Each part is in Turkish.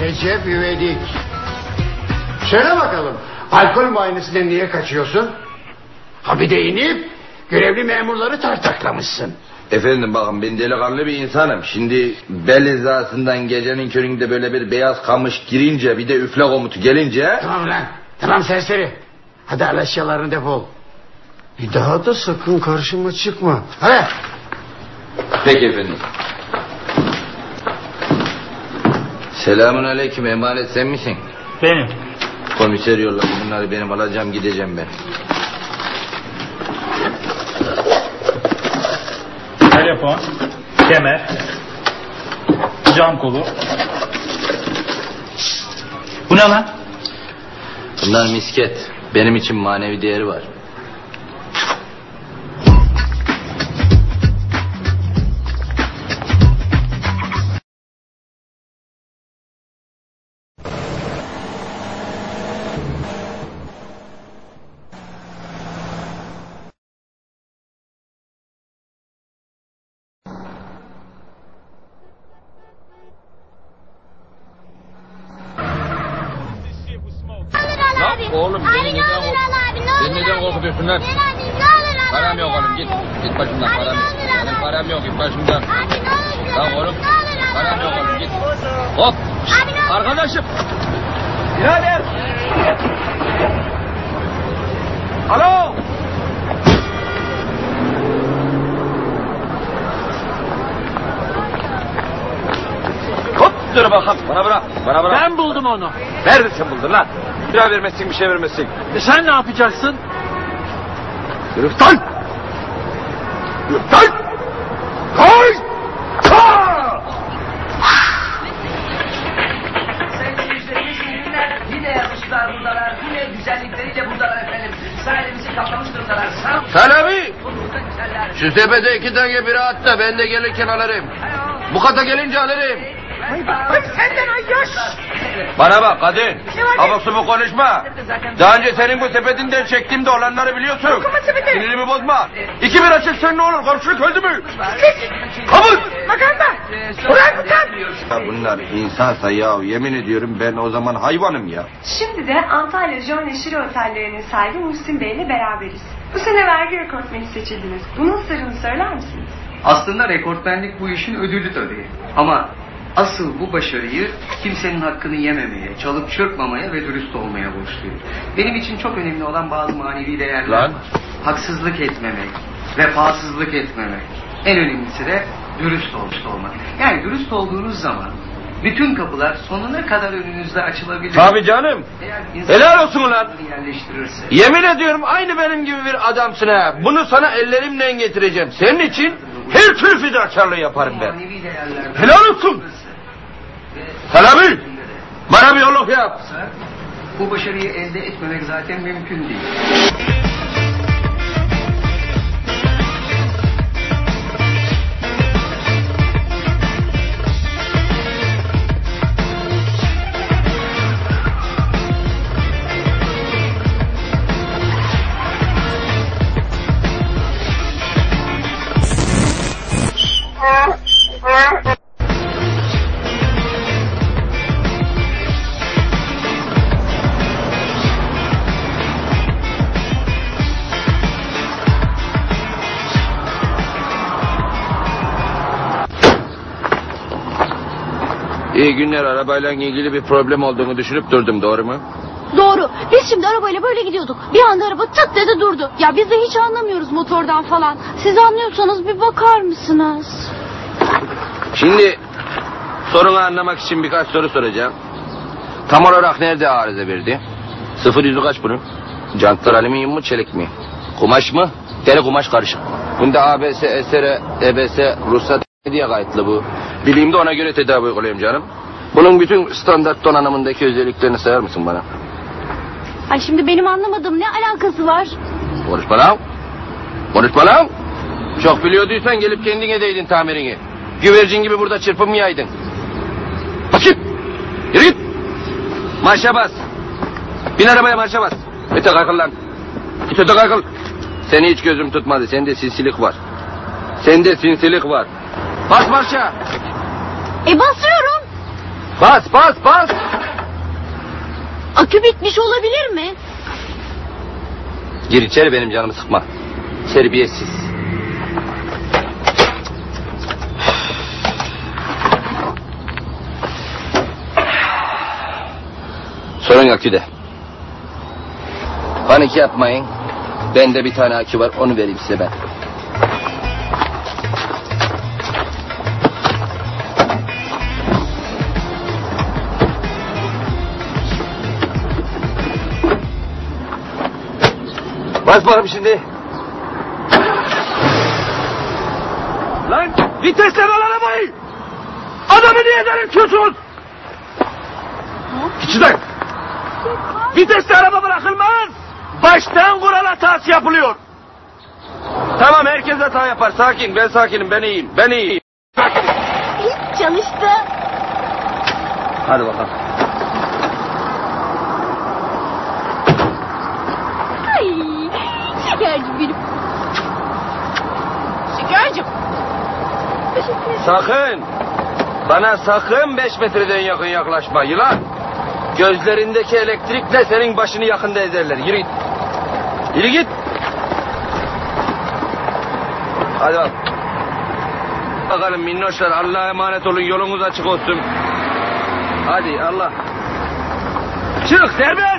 Recep İvedik. Söyle bakalım. Alkol muayenesinden niye kaçıyorsun? Ha bir de inip görevli memurları tartaklamışsın. Efendim bakın ben delikanlı bir insanım. Şimdi bel hizasından gecenin köründe böyle bir beyaz kamış girince bir de üfle komutu gelince... Tamam lan. Tamam serseri. Hadi al eşyalarını defol. Bir daha da sakın karşıma çıkma. Hadi. Peki efendim. Selamun aleyküm emanet sen misin? Benim. Komiser yolladı bunları benim alacağım gideceğim ben. Telefon. Kemer. Cam kolu. Bu ne lan? Bunlar misket. Benim için manevi değeri var. Oğlum, abi ne olur kork- al abi ne olur Beni neden abi. korkutuyorsun lan? Gel abi ne olur al Param abi yok oğlum git. Git başımdan Abi param ne yok. olur al Benim abi. param yok git başımdan. Abi ne olur Lan al oğlum Ne olur al param abi. yok oğlum git. Hop. Abi ne olur. Arkadaşım. Birader. Alo. Hop dur bakalım. Bana bırak. Bana bırak. Ben buldum onu. Nerede sen buldun lan? Kira vermezsin bir şey vermezsin. E sen ne yapacaksın? Yürü lan. Yürü lan. Koy. Ha! Seyircilerimiz ünlüler yine yapmışlar buradalar. Yine güzellikleriyle buradalar efendim. Sahilimizi kaplamış durumdalar. Sağ Selami. Burada güzeller. Şu tepede iki tane biri at da ben de gelirken alırım. Bu kata gelince alırım. Senden ay yaş. Bana bak kadın. Abuk subuk konuşma. Daha önce senin bu sepetinden çektiğimde olanları biliyorsun. Sinirimi bozma. İki bir açılsan ne olur? Komşuluk öldü mü? Kabul. Maganda. Orangutan. Ya bunlar insansa ya yemin ediyorum ben o zaman hayvanım ya. Şimdi de Antalya John Neşiri Otellerinin sahibi Muhsin Bey ile beraberiz. Bu sene vergi rekortmeni seçildiniz. Bunun sırrını söyler misiniz? Aslında rekortmenlik bu işin ödülü tabii. Ama asıl bu başarıyı kimsenin hakkını yememeye, çalıp çırpmamaya ve dürüst olmaya borçluyum. Benim için çok önemli olan bazı manevi değerler Lan. var. Haksızlık etmemek, vefasızlık etmemek. En önemlisi de dürüst olmuş olmak. Yani dürüst olduğunuz zaman bütün kapılar sonuna kadar önünüzde açılabilir. Tabii canım. Helal olsun ulan. yerleştirirse. Yemin ediyorum aynı benim gibi bir adamsın ha. Bunu sana ellerimle getireceğim. Senin için her türlü fedakarlığı yaparım ben. Helal olsun. Selami. Bana bir yolluk yap. Bu başarıyı elde etmemek zaten mümkün değil. İyi günler. Arabayla ilgili bir problem olduğunu düşünüp durdum. Doğru mu? Doğru. Biz şimdi arabayla böyle gidiyorduk. Bir anda araba tık dedi durdu. Ya biz de hiç anlamıyoruz motordan falan. Siz anlıyorsanız bir bakar mısınız? Şimdi sorunu anlamak için birkaç soru soracağım. Tam olarak nerede arıza verdi? Sıfır yüzü kaç bunun? Jantlar alüminyum mu çelik mi? Kumaş mı? Deri kumaş karışık. Bunda ABS, SR, EBS, ruhsat diye kayıtlı bu. Bileyim ona göre tedavi uygulayayım canım. Bunun bütün standart donanımındaki özelliklerini sayar mısın bana? Ay şimdi benim anlamadığım ne alakası var? Konuşma lan. Konuşma lan. Çok biliyorduysan gelip kendin edeydin tamirini. Güvercin gibi burada çırpınmayaydın. Bakayım. Yürü git. Marşa bas. Bin arabaya marşa bas. Öte kalkın lan. Öte kalkın. Seni hiç gözüm tutmadı. Sende sinsilik var. Sende sinsilik var. Bas marşa. E basıyorum. Bas bas bas. Akü bitmiş olabilir mi? Gir içeri benim canımı sıkma. Terbiyesiz. Sorun aküde. Panik yapmayın. Bende bir tane akü var onu vereyim size ben. Bas bakalım şimdi. Lan vitesler al arabayı. Adamı niye delirtiyorsunuz? İçinden. Viteste araba bırakılmaz. Baştan kural hatası yapılıyor. Tamam herkes hata yapar. Sakin ben sakinim ben iyiyim. Ben iyiyim. Hiç çalıştı. Hadi bakalım. Ay, şekercim benim. Şekercim. Sakın. Bana sakın beş metreden yakın yaklaşma yılan. Gözlerindeki elektrikle senin başını yakında ezerler. Yürü git. Yürü git. Hadi bak. Bakalım minnoşlar Allah'a emanet olun yolunuz açık olsun. Hadi Allah. Çık serbest.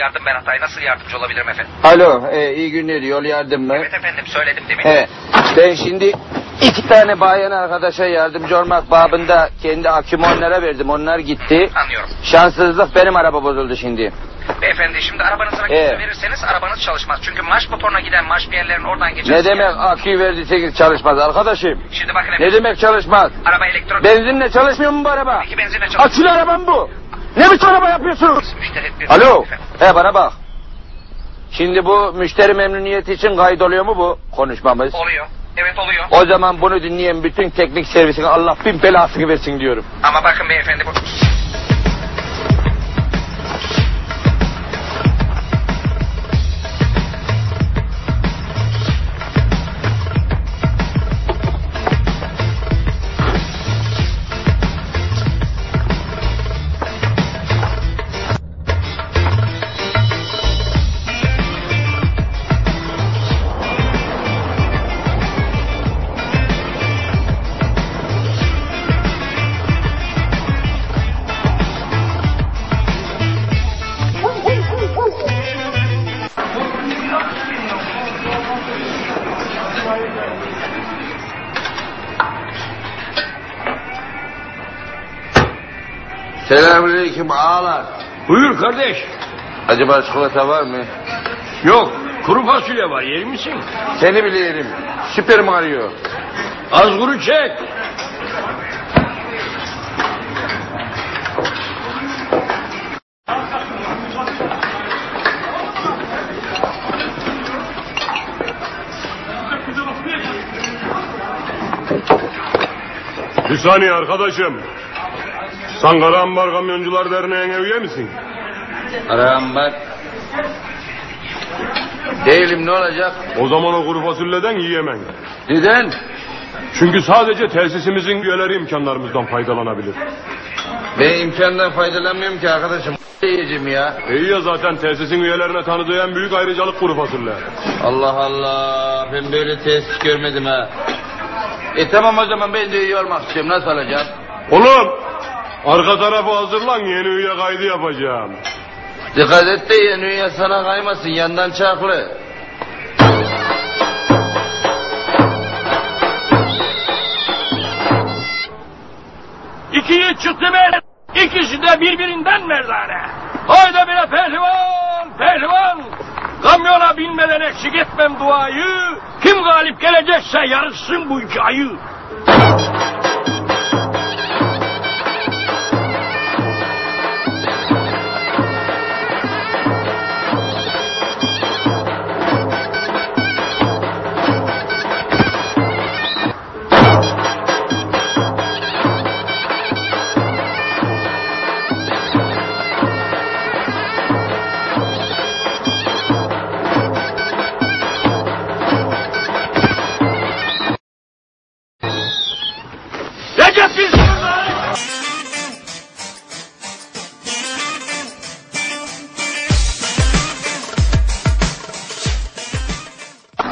Yardım ben Hatay. Nasıl yardımcı olabilirim efendim? Alo, e, iyi günler yol yardım mı? Evet efendim söyledim demin. He, ben şimdi iki tane bayan arkadaşa yardımcı olmak babında kendi akümü onlara verdim. Onlar gitti. Anlıyorum. Şanssızlık benim araba bozuldu şimdi. Beyefendi şimdi arabanızı rakibine Evet. verirseniz arabanız çalışmaz. Çünkü marş motoruna giden marş bir yerlerin oradan geçer. Ne demek aküyü verdiyseniz çalışmaz arkadaşım? Şimdi bakın Ne efendim. demek çalışmaz? Araba elektron... Benzinle çalışmıyor mu bu araba? Peki benzinle çalışıyor. Akülü arabam bu. Ne biçim araba yapıyorsunuz? Alo, he bana bak. Şimdi bu müşteri memnuniyeti için kaydoluyor mu bu konuşmamız? Oluyor. Evet oluyor. O zaman bunu dinleyen bütün teknik servisine Allah bin belasını versin diyorum. Ama bakın beyefendi bu... Selamünaleyküm ağalar. Buyur kardeş. Acaba çikolata var mı? Yok kuru fasulye var yer misin? Seni bilirim. Süper Mario. Az kuru çek. Bir saniye arkadaşım. Sen Karahambar Kamyoncular Derneği'ne üye misin? Aram bak. Değilim ne olacak? O zaman o kuru fasulyeden yiyemem. Neden? Çünkü sadece tesisimizin üyeleri imkanlarımızdan faydalanabilir. Ben imkandan faydalanmıyorum ki arkadaşım. Yiyeceğim ya. İyi ya zaten tesisin üyelerine tanıdığı en büyük ayrıcalık kuru fasulye. Allah Allah. Ben böyle tesis görmedim ha. E tamam o zaman ben de istiyorum. Nasıl olacak? Oğlum arka tarafı hazırlan yeni üye kaydı yapacağım. Dikkat et de yeni üye sana kaymasın. Yandan çaklı. İki yiğit çıktı mer. İkisi de birbirinden merdane. Haydi bire pehlivan, pehlivan. Kamyona binmeden eksik etmem duayı. Kim galip gelecekse yarışsın bu iki ayı.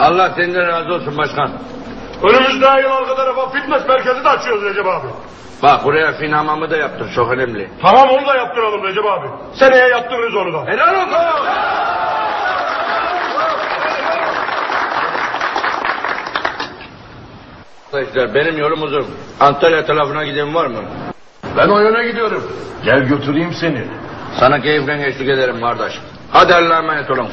Allah senden razı olsun başkan. Önümüzde ay yıl arka tarafa fitness merkezi de açıyoruz Recep abi. Bak buraya fin hamamı da yaptın çok önemli. Tamam onu da yaptıralım Recep abi. Seneye yaptırırız onu da. Helal olsun. Arkadaşlar benim yolum uzun. Antalya tarafına giden var mı? Ben o yöne gidiyorum. Gel götüreyim seni. Sana keyifle eşlik ederim kardeş. Hadi Allah'a emanet olun.